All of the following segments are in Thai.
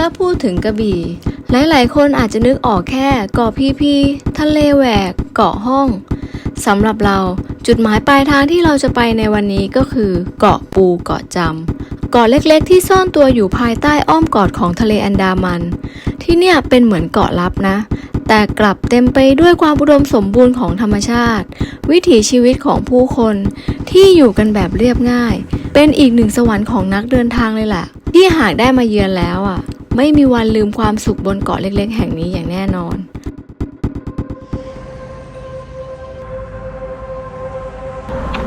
ถ้าพูดถึงกระบี่ หลายๆ คนอาจจะนึกออกแค่เกาะพีพีทะเลแหวก เกาะห้องสำหรับเราจุดหมายปลายทางที่เราจะไปในวันนี้ก็คือ เกาะปูเกาะจำเกาะเล็กๆ ที่ซ่อนตัวอยู่ภายใต้อ้อมกอดของทะเลอันดามัน ที่เนี่ยเป็นเหมือนเกาะลับนะ แต่กลับเต็มไปด้วยความอุดมสมบูรณ์ของธรรมชาติ วิถีชีวิตของผู้คนที่อยู่กันแบบเรียบง่าย เป็นอีกหนึ่งสวรรค์ของนักเดินทางเลยแหละที่หากได้มาเยือนแล้วอะ ไม่มีวันลืมความสุขบนเกาะเล็กๆ แห่งนี้อย่างแน่นอน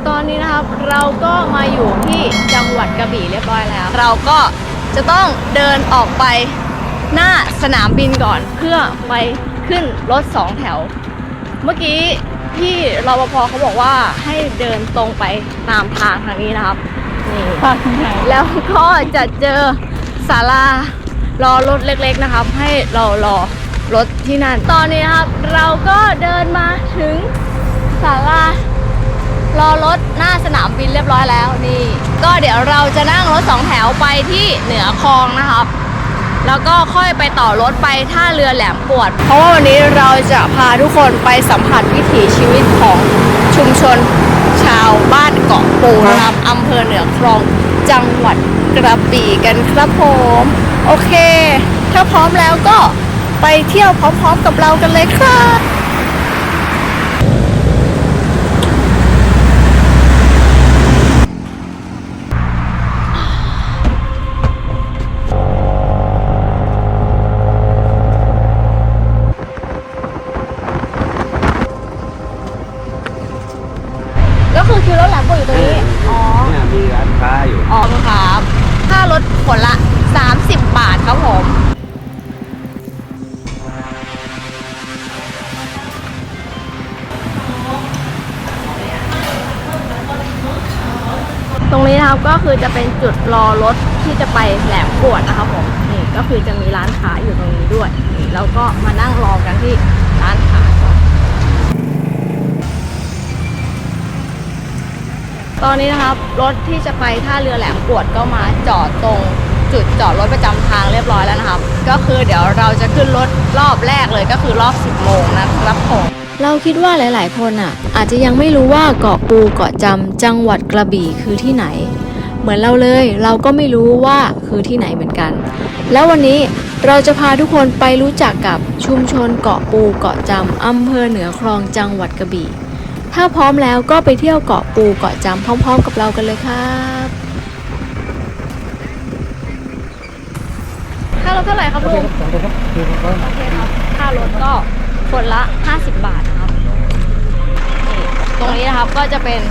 ตอนนี้นะครับเราก็มาอยู่ที่จังหวัดกระบี่เรียบร้อยแล้ว เราก็จะต้องเดินออกไปหน้าสนามบินก่อน เพื่อไปขึ้นรถสองแถว เมื่อกี้พี่รปภเขาบอกว่าให้เดินตรงไปตามทางทางนี้นะครับนี่แล้วก็จะเจอศาลา รอรถเล็กๆนะครับ ให้เรารอรถที่นั่น ตอนนี้นะครับ เราก็เดินมาถึงศาลารอรถหน้าสนามบินเรียบร้อยแล้วนี่ ก็เดี๋ยวเราจะนั่งรถสองแถวไปที่เหนือคลองนะครับ แล้วก็ค่อยไปต่อรถไปท่าเรือแหลมปวด เพราะว่าวันนี้เราจะพาทุกคนไปสัมผัสวิถีชีวิตของชุมชนชาวบ้านเกาะปูนะครับอำเภอเหนือคลองจังหวัดกระบี่กันครับผม โอเค ถ้าพร้อมแล้วก็ไปเที่ยวพร้อมๆกับเรากันเลยครับ ก็คือจะเป็นจุดรอรถที่จะไปแหลมกวดนะครับผมนี่ก็คือจะมีร้านค้าอยู่ตรงนี้ด้วยนี่แล้วก็มานั่งรอกันที่ร้านค้าตอนนี้นะครับรถที่จะไปท่าเรือแหลมกวดก็มาจอดตรงจุดจอดรถประจำทางเรียบร้อยแล้วนะครับ ก็คือเดี๋ยวเราจะขึ้นรถรอบแรกเลยก็คือรอบ 10 โมงนะครับผมเราคิดว่าหลาย ๆ คนอะ อาจจะยังไม่รู้ว่าเกาะปูเกาะจำจังหวัดกระบี่คือที่ไหน เหมือนเราเลย เราก็ไม่รู้ว่าคือที่ไหนเหมือนกัน แล้ววันนี้เราจะพาทุกคนไปรู้จักกับชุมชนเกาะปูเกาะจำอำเภอเหนือคลองจังหวัดกระบี่ ถ้าพร้อมแล้วก็ไปเที่ยวเกาะปูเกาะจำพร้อม ๆ กับเรากันเลยครับค่ารถเท่าไหร่ครับลุงโอเคครับค่ารถก็คนละ 50 บาทนะครับนี่ตรงนี้นะครับก็จะเป็น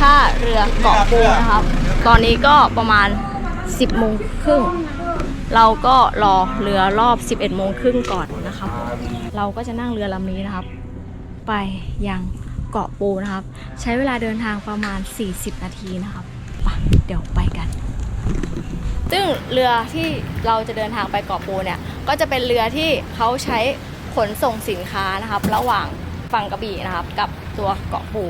ท่าเรือเกาะปูนะครับ ตอนนี้ก็ประมาณ 10โมงครึ่งเราก็รอเรือรอบ 11โมงครึ่งก่อนนะครับ เราก็จะนั่งเรือลำนี้นะครับ ไปยังเกาะปูนะครับ ใช้เวลาเดินทางประมาณ 40 นาทีนะครับไปเดี๋ยวไปกัน ซึ่งเรือที่เราจะเดินทางไปเกาะปูเนี่ย ก็จะเป็นเรือที่เขาใช้ขนส่งสินค้านะครับ ระหว่างฝั่งกระบี่นะครับ กับตัวเกาะปู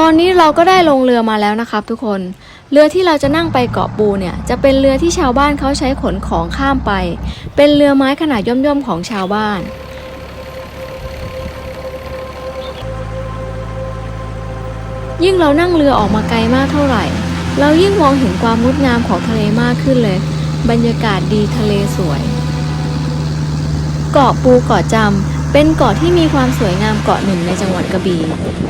ตอนนี้เราก็ได้ลงเรือมาแล้วนะครับทุกคน เรือที่เราจะนั่งไปเกาะปูเนี่ย จะเป็นเรือที่ชาวบ้านเขาใช้ขนของข้ามไป เป็นเรือไม้ขนาดย่อมๆของชาวบ้านยิ่งเรานั่งเรือออกมาไกลมากเท่าไหร่ เรายิ่งมองเห็นความงดงามของทะเลมากขึ้นเลย บรรยากาศดีทะเลสวย เกาะปูเกาะจำ เป็นเกาะที่มีความสวยงามเกาะหนึ่งในจังหวัดกระบี่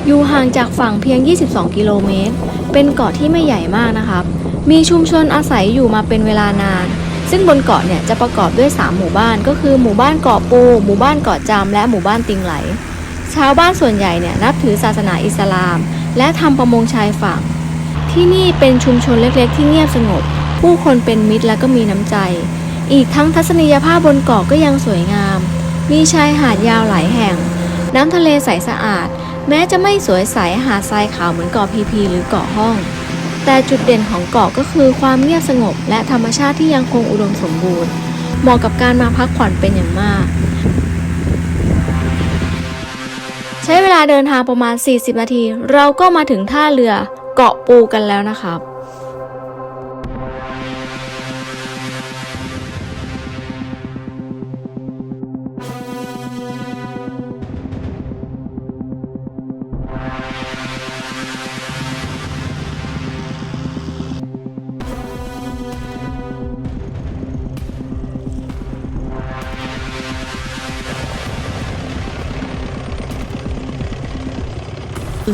อยู่ห่างจากฝั่งเพียง 22 กิโลเมตร เป็นเกาะที่ไม่ใหญ่มากนะครับ มีชุมชนอาศัยอยู่มาเป็นเวลานาน ซึ่งบนเกาะเนี่ยจะประกอบด้วย 3 หมู่บ้านก็คือหมู่บ้านเกาะปู หมู่บ้านเกาะจำและหมู่บ้านติงไหล ชาวบ้านส่วนใหญ่เนี่ยนับถือศาสนาอิสลาม และทำประมงชายฝั่ง ที่นี่เป็นชุมชนเล็กๆ ที่เงียบสงบ ผู้คนเป็นมิตรและก็มีน้ำใจ อีกทั้งทัศนียภาพบนเกาะก็ยังสวยงาม มีชายหาดยาวหลายแห่ง น้ำทะเลใสสะอาด แม้จะไม่สวยใสหาดทรายขาวเหมือนเกาะพีพีหรือเกาะห้อง แต่จุดเด่นของเกาะก็คือความเงียบสงบ และธรรมชาติที่ยังคงอุดมสมบูรณ์ เหมาะกับการมาพักผ่อนเป็นอย่างมาก ใช้เวลาเดินทางประมาณ 40 นาที เราก็มาถึงท่าเรือเกาะปูกันแล้วนะครับ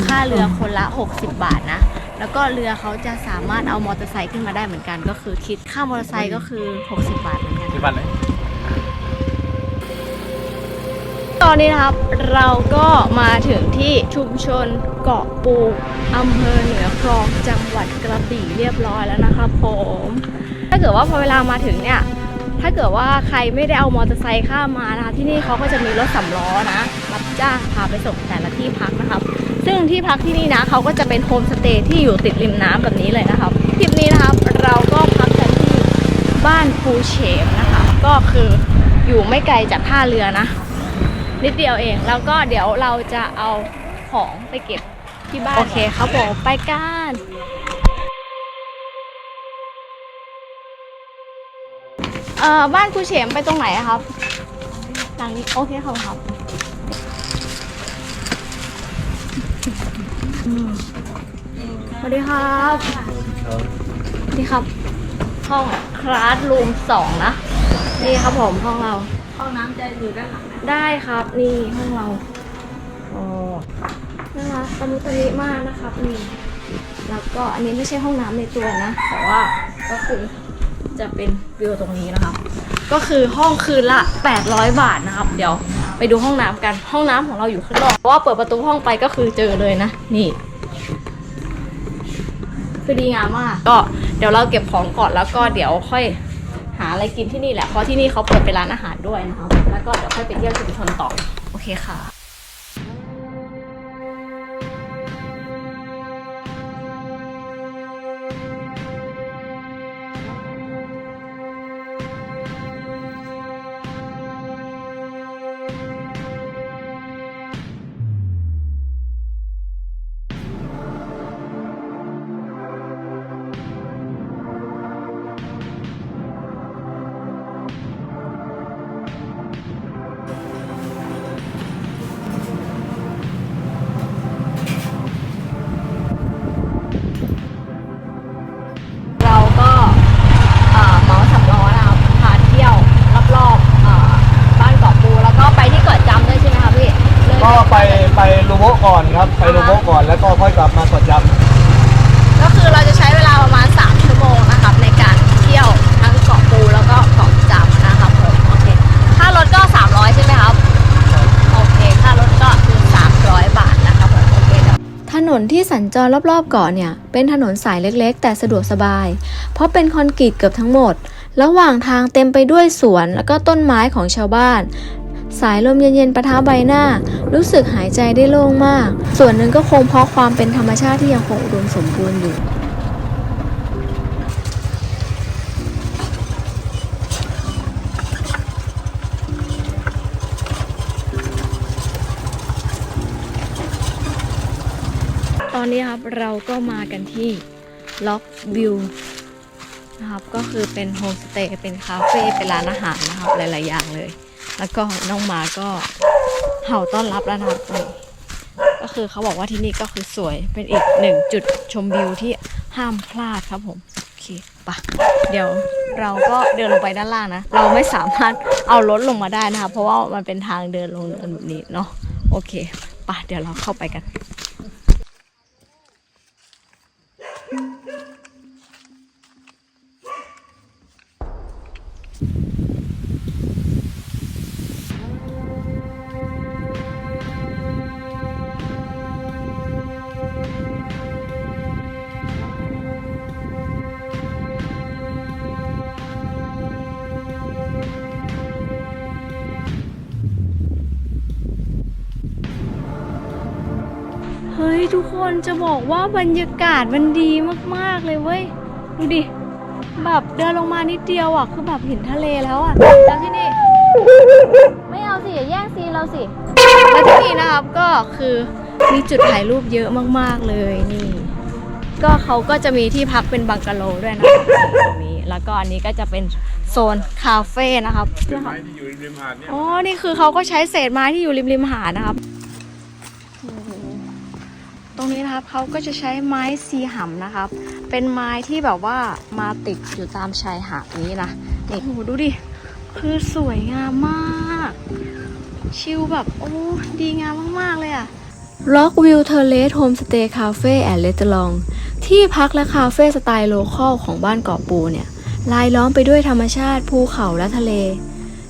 ค่าเรือคนละ 60 บาทนะ แล้วก็เรือเขาจะสามารถเอามอเตอร์ไซค์ขึ้นมาได้เหมือนกัน ก็คือคิดค่ามอเตอร์ไซค์ก็คือ 60 บาทเหมือนกันกี่บาทเลยตอนนี้นะครับเราก็มาถึงที่ชุมชนเกาะปูอำเภอเหนือคลองจังหวัดกระบี่เรียบร้อยแล้วนะครับผม ถ้าเกิดว่าพอเวลามาถึงเนี่ย ถ้าเกิดว่าใครไม่ได้เอามอเตอร์ไซค์ข้ามมานะคะ ที่นี่เขาก็จะมีรถสำล้อนะ รับจ้างพาไปส่งแต่ละที่พักนะครับ ซึ่งที่พักที่นี่นะเขาก็จะเป็นโฮมสเตย์ที่อยู่ติดริมน้ำแบบนี้เลยนะครับทริปนี้นะครับเราก็พักกันที่บ้านภูเฉมนะคะ ก็คืออยู่ไม่ไกลจากท่าเรือนะ นิดเดียวเองแล้วก็เดี๋ยวเราจะเอาของไปเก็บที่บ้านโอเคครับผมไปกันเอ่อบ้านครูเฉมไปตรงไหนอะครับทางนี้โอเคครับครับ สวัสดีครับ สวัสดีครับ ห้องคลาสรูมสองนะ นี่ครับผมห้องเรา ห้องน้ำจะอยู่ด้านหลังนะได้ครับ นี่ห้องเราโอ้น่ารักตะมุตะมิมากนะครับนี่ แล้วก็อันนี้ไม่ใช่ห้องน้ำในตัวนะ แต่ว่าก็คือจะเป็นวิวตรงนี้นะครับ ก็คือห้องคืนละ 800 บาทนะครับ เดี๋ยว ไปดูห้องน้ำกันห้องน้ำของเราอยู่ข้างนอกเพราะว่าเปิดประตูห้องไปก็คือเจอเลยนะ นี่ คือดีงามมาก ก็เดี๋ยวเราเก็บของก่อนแล้วก็เดี๋ยวค่อยหาอะไรกินที่นี่แหละเพราะที่นี่เขาเปิดเป็นร้านอาหารด้วยนะคะแล้วก็เดี๋ยวค่อยไปเที่ยวชุมชนต่อโอเคค่ะ ครับไปลูโบก่อนแล้วก็ค่อยกลับมากดจก็คือเราจะใช้เวลาประมาณ 3 ชั่วโมงนะครับในการเที่ยวทั้งเกาะปูแล้วก็เกาะจำนะครับผมโอเคค่ารถก็ 300 ใช่ไหมครับโอเคค่ารถก็คือ300 บาทนะครับผมโอเคเดี๋ยวถนนที่สัญจรรอบๆเกาะเนี่ยเป็นถนนสายเล็กๆ แต่สะดวกสบาย เพราะเป็นคอนกรีตเกือบทั้งหมด ระหว่างทางเต็มไปด้วยสวน แล้วก็ต้นไม้ของชาวบ้าน สายลมเย็นๆประทะใบหน้า รู้สึกหายใจได้โล่งมาก ส่วนหนึ่งก็คงเพราะความเป็นธรรมชาติที่ยังคงอุดมสมบูรณ์อยู่ตอนนี้ครับเราก็มากันที่ล็อกวิวนะครับก็คือเป็นโฮมสเตย์เป็นคาเฟ่เป็นร้านอาหารนะครับหลาย ๆ อย่างเลย แล้วก็น้องหมาก็เห่าต้อนรับแล้วนะครับนี่ก็คือเขาบอกว่าที่นี่ก็คือสวยเป็นอีกหนึ่งจุดชมวิวที่ห้ามพลาดครับผมโอเคปะเดี๋ยวเราก็เดินลงไปด้านล่างนะ เราไม่สามารถเอารถลงมาได้นะคะเพราะว่ามันเป็นทางเดินลงเนินแบบนี้เนาะโอเคปะเดี๋ยวเราเข้าไปกัน จะบอกว่าบรรยากาศมันดีมากๆเลยเว้ย ดูดิ แบบเดินลงมานิดเดียวอะ คือแบบเห็นทะเลแล้วอะ แล้วที่นี่ ไม่เอาสิอย่าแย่งซีนเราสิ แล้วที่นี่นะครับก็คือมีจุดถ่ายรูปเยอะมากๆเลยนี่ ก็เขาก็จะมีที่พักเป็นบังกะโลด้วยนะครับตรงนี้แล้วก็อันนี้ก็จะเป็นโซนคาเฟ่นะครับำไม้ที่อยู่ริมหาดเนี่ย อ๋อ นี่คือเขาก็ใช้เศษไม้ที่อยู่ริมริมหาดนะครับโอ้โห ตรงนี้นะครับเขาก็จะใช้ไม้ซีหำนะครับ เป็นไม้ที่แบบว่ามาติดอยู่ตามชายหาดนี้นะนี่โอ้โหดูดิ คือสวยงามมาก ชิลแบบโอ้ดีงามมากๆเลยอะ Rockview Terrace Homestay Cafe and Restaurant ที่พักและคาเฟ่สไตล์โลคอลของบ้านเกาะปูเนี่ยลายล้อมไปด้วยธรรมชาติภูเขาและทะเล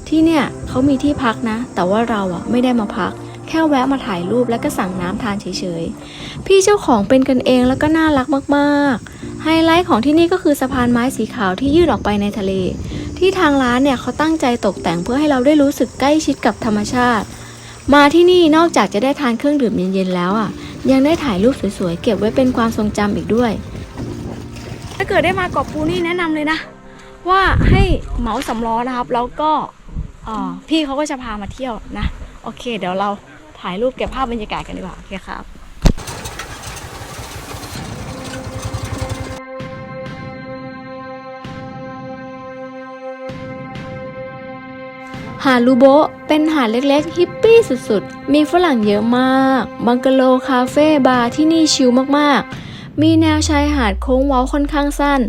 ที่เนี่ยเขามีที่พักนะ แต่ว่าเราอะไม่ได้มาพัก ค่แวะมาถ่ายรูปแล้วก็สั่งน้ำทานเฉยๆ พี่เจ้าของเป็นกันเองแล้วก็น่ารักมากๆ ไฮไลท์ของที่นี่ก็คือสะพานไม้สีขาวที่ยื่นออกไปในทะเล ที่ทางร้านเนี่ยเขาตั้งใจตกแต่งเพื่อให้เราได้รู้สึกใกล้ชิดกับธรรมชาติ มาที่นี่นอกจากจะได้ทานเครื่องดื่มเย็นๆแล้วอะ ยังได้ถ่ายรูปสวยๆเก็บไว้เป็นความทรงจำอีกด้วย ถ้าเกิดได้มาเกาะปูนี่แนะนำเลยนะ ว่าให้เหมาสำล้อนะครับแล้วก็อ่อพี่เขาก็จะพามาเที่ยวนะ โอเค เดี๋ยวเรา ถ่ายรูปเก็บภาพบรรยากาศกันดีกว่าโอเคครับหาดลูโบเป็นหาดเล็กๆ ฮิปปี้สุดๆ มีฝรั่งเยอะมาก บังกะโลคาเฟ่บาร์ที่นี่ชิลมากๆ มีแนวชายหาดโค้งเว้าค่อนข้างสั้น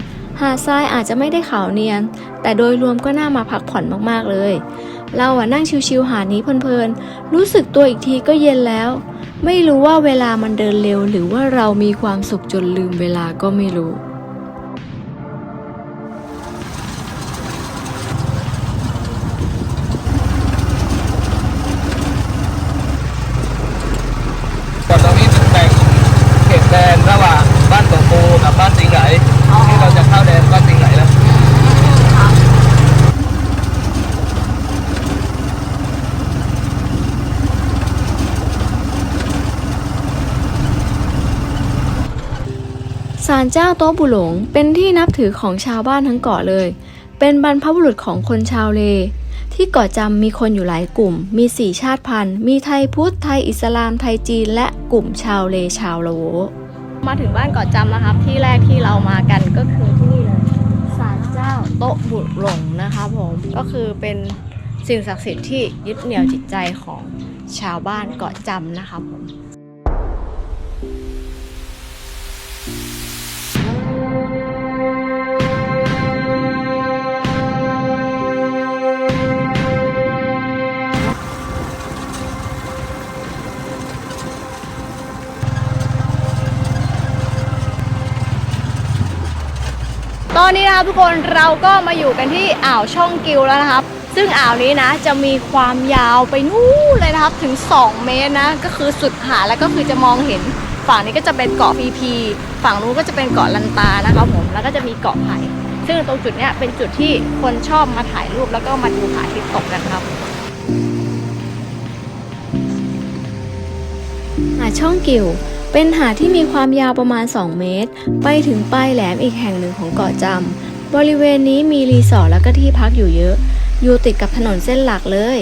หาดทรายอาจจะไม่ได้ขาวเนียน แต่โดยรวมก็น่ามาพักผ่อนมากๆเลย เราอะนั่งชิลๆหาดนี้เพลินๆ รู้สึกตัวอีกทีก็เย็นแล้ว ไม่รู้ว่าเวลามันเดินเร็ว หรือว่าเรามีความสุขจนลืมเวลาก็ไม่รู้ก่อนตรงนี้เป็นแบ่งเขตแดนระหว่างบ้านเกาะปูกับบ้านสิงห์ไหลที่เราจะเข้าแดนบ้านสิงห์ไหลแล้ว ศาลเจ้าโต๊ะบุหลง เป็นที่นับถือของชาวบ้านทั้งเกาะเลย เป็นบรรพบุรุษของคนชาวเล ที่เกาะจำมีคนอยู่หลายกลุ่ม มีสี่ชาติพันธุ์ มีไทยพุทธ ไทยอิสลาม ไทยจีน และกลุ่มชาวเลชาวละโว มาถึงบ้านเกาะจำนะครับ ที่แรกที่เรามากันก็คือที่นี่เลยศาลเจ้าโต๊ะบุหลงนะคะผม ก็คือเป็นสิ่งศักดิ์สิทธิ์ที่ยึดเหนี่ยวจิตใจของชาวบ้านเกาะจำนะคะผม ตอนนี้นะครับทุกคนเราก็มาอยู่กันที่อ่าวช่องกิวแล้วนะครับซึ่งอ่าวนี้นะจะมีความยาวไปนู่นเลยนะครับถึง 2 เมตรนะก็คือสุดหาแล้วก็คือจะมองเห็นฝั่งนี้ก็จะเป็นเกาะพีพีฝั่งนู้นก็จะเป็นเกาะลันตานะครับผมแล้วก็จะมีเกาะไผ่ซึ่งตรงจุดเนี้ยเป็นจุดที่คนชอบมาถ่ายรูปแล้วก็มาดูพระอาทิตย์ตกกันครับ ช่องกิว เป็นหาดที่มีความยาวประมาณ 2 เมตร ไปถึงปลายแหลมอีกแห่งหนึ่งของเกาะจำบริเวณนี้มีรีสอร์ทแล้วก็ที่พักอยู่เยอะ อยู่ติดกับถนนเส้นหลักเลย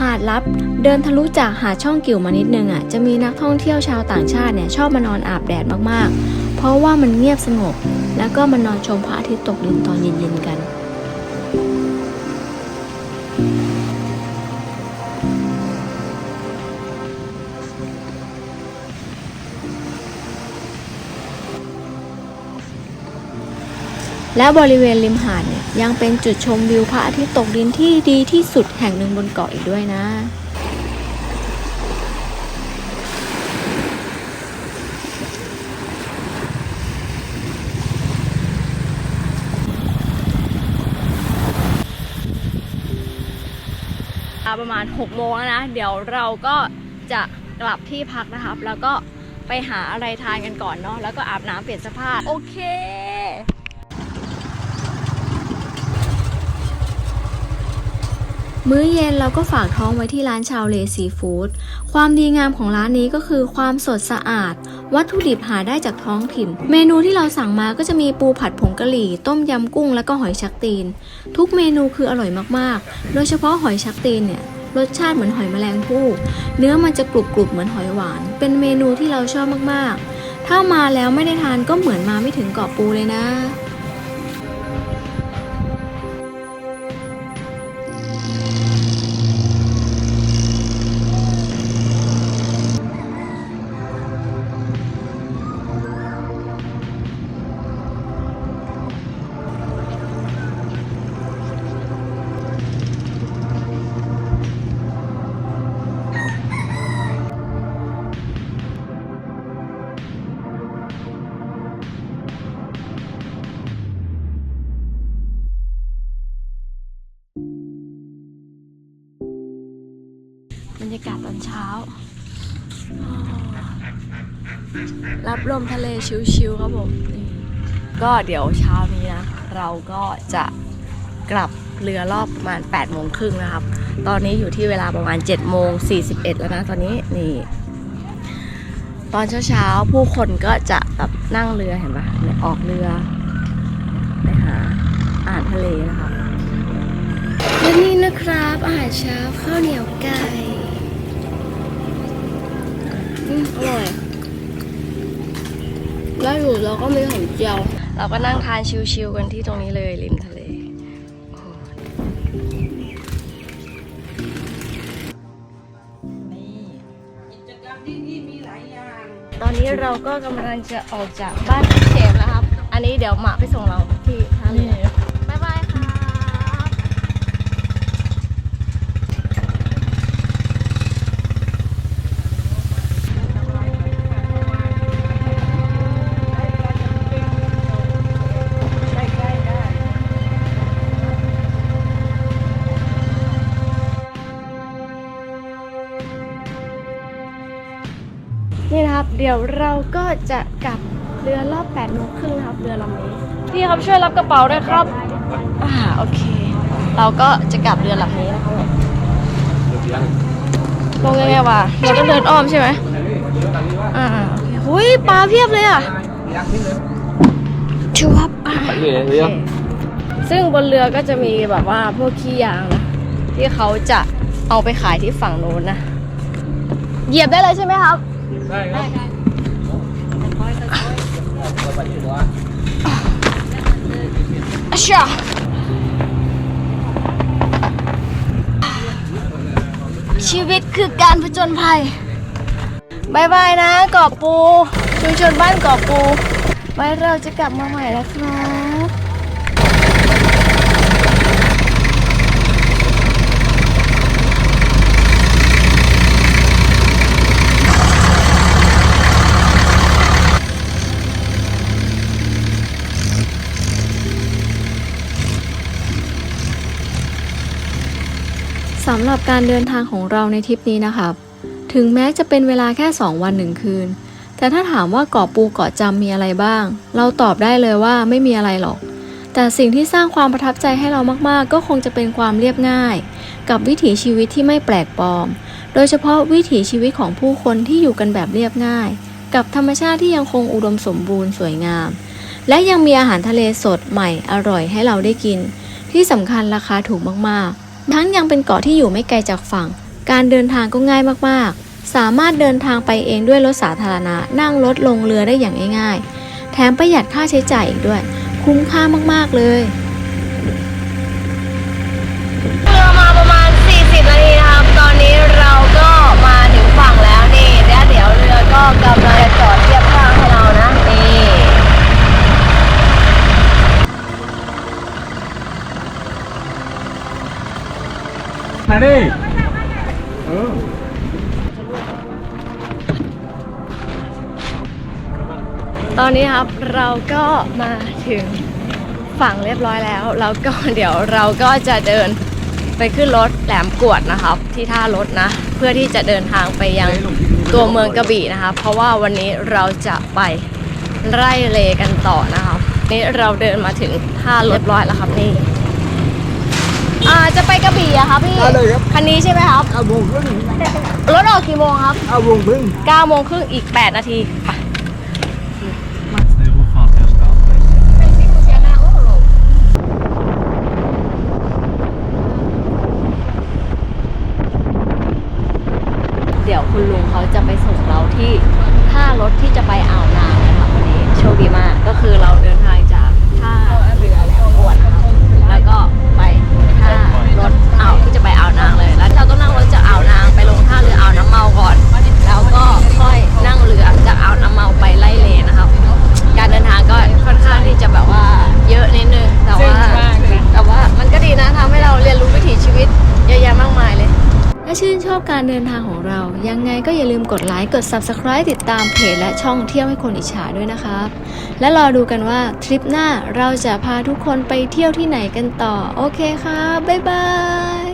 หาดลับ เดินทะลุจากหาดช่องกิ่วมานิดนึงอะจะมีนักท่องเที่ยวชาวต่างชาติเนี่ยชอบมานอนอาบแดดมากๆ เพราะว่ามันเงียบสงบ แล้วก็มานอนชมพระอาทิตย์ตกดินตอนเย็นๆกัน และบริเวณริมหาดเนี่ยยังเป็นจุดชมวิวพระอาทิตย์ตกดินที่ดีที่สุดแห่งหนึ่งบนเกาะอีกด้วยนะ ประมาณ6โมงแล้วนะ เดี๋ยวเราก็จะกลับที่พักนะครับ แล้วก็ไปหาอะไรทานกันก่อนเนาะแล้วก็อาบน้ำเปลี่ยนเสภาพโอเค มื้อเย็นเราก็ฝากท้องไว้ที่ร้านชาวเลซีฟู้ด ความดีงามของร้านนี้ก็คือความสดสะอาด วัตถุดิบหาได้จากท้องถิ่น เมนูที่เราสั่งมาก็จะมีปูผัดผงกะหรี่ ต้มยำกุ้งแล้วก็หอยชักตีน ทุกเมนูคืออร่อยมากๆ โดยเฉพาะหอยชักตีนเนี่ยรสชาติเหมือนหอยแมลงภู่ เนื้อมันจะกรุบๆเหมือนหอยหวาน เป็นเมนูที่เราชอบมากๆ ถ้ามาแล้วไม่ได้ทานก็เหมือนมาไม่ถึงเกาะปูเลยนะากาศตอนเช้า รับลมทะเลชิวๆครับผมนี่ก็เดี๋ยวเช้านี้นะ เราก็จะกลับเรือรอบประมาณ8โมงครึ่งนะครับ ตอนนี้อยู่ที่เวลาประมาณ7โมง41 แล้วนะตอนนี้นี่ ตอนเช้าๆ ผู้คนก็จะแบบนั่งเรือเห็นปะเนี่ยออกเรือไปหาอาหารทะเลนะคะและนี่นะครับอาหารเช้าข้าวเหนียวไก่ อืมอร่อย แล้วอยู่เราก็มีหอมเจียว เราก็นั่งทานชิวๆกันที่ตรงนี้เลยริมทะเลโอ้โหตอนนี้เราก็กำลังจะออกจากบ้านพี่เชฟแล้วครับ อันนี้เดี๋ยวหมาไปส่งเรา เดี๋ยวเราก็จะกลับเรือรอบ8โมงครึ่งนะครับ เรือลำนี้พี่ครับช่วยรับกระเป๋าด้วยครับ อ่าโอเค เราก็จะกลับเรือลำนี้นะครับผมลงยังไงวะเราต้องเดินอ้อมใช่ไหมอ่าโอเคหุยปลาเพียบเลยอะชูวับอ่าไปเลยเรือโอเคซึ่งบนเรือก็จะมีแบบว่าพวกขี้ยางนะที่เขาจะเอาไปขายที่ฝั่งโน้นนะเหยียบได้เลยใช่ไหมครับ ได้ครับเราไปที่หัวอะชาชีวิตคือการผจญภัยบายบายนะเกาะปูชุมชนบ้านเกาะปู ไว้เราจะกลับมาใหม่นะครับ สำหรับการเดินทางของเราในทริปนี้นะครับ ถึงแม้จะเป็นเวลาแค่ 2 วันหนึ่งคืน แต่ถ้าถามว่าเกาะปูเกาะจำมีอะไรบ้าง เราตอบได้เลยว่าไม่มีอะไรหรอก แต่สิ่งที่สร้างความประทับใจให้เรามากๆ ก็คงจะเป็นความเรียบง่าย กับวิถีชีวิตที่ไม่แปลกปลอม โดยเฉพาะวิถีชีวิตของผู้คนที่อยู่กันแบบเรียบง่าย กับธรรมชาติที่ยังคงอุดมสมบูรณ์สวยงาม และยังมีอาหารทะเลสดใหม่อร่อยให้เราได้กิน ที่สำคัญราคาถูกมากๆ ทั้งยังเป็นเกาะที่อยู่ไม่ไกลจากฝั่ง การเดินทางก็ง่ายมากๆ สามารถเดินทางไปเองด้วยรถสาธารณะ นั่งรถลงเรือได้อย่างง่ายๆ แถมประหยัดค่าใช้จ่ายอีกด้วย คุ้มค่ามากๆเลยเรือมาประมาณ 40 นาทีนะครับ ตอนนี้เราก็มาถึงฝั่งแล้วนี่แล้วเดี๋ยวเรือก็กำลังจะจอดเทียบข้างให้เรานะ นี่ มาดิเออตอนนี้ครับเราก็มาถึงฝั่งเรียบร้อยแล้วแล้วก็เดี๋ยวเราก็จะเดินไปขึ้นรถแหลมกวดนะครับ ที่ท่ารถนะ เพื่อที่จะเดินทางไปยังตัวเมืองกระบี่นะครับเพราะว่าวันนี้เราจะไปไร่เลกันต่อนะครับนี่เราเดินมาถึงท่ารถเรียบร้อยแล้วครับนี่ อ่าจะไปกระบี่อะครับพี่ได้เลยครับ คันนี้ใช่ไหมครับ เอาวงครึ่งรถออกกี่โมงครับเอาวงครึ่ง9โมงครึ่งอีก 8 นาทีไป เดี๋ยวคุณลุงเขาจะไปส่งเราที่ท่ารถที่จะไป เดินทางของเรา ยังไงก็อย่าลืมกดไลค์กด Subscribe ติดตามเพจและช่องเที่ยวให้คนอิจฉาด้วยนะครับ และรอดูกันว่าทริปหน้าเราจะพาทุกคนไปเที่ยวที่ไหนกันต่อ โอเคครับบ๊ายบาย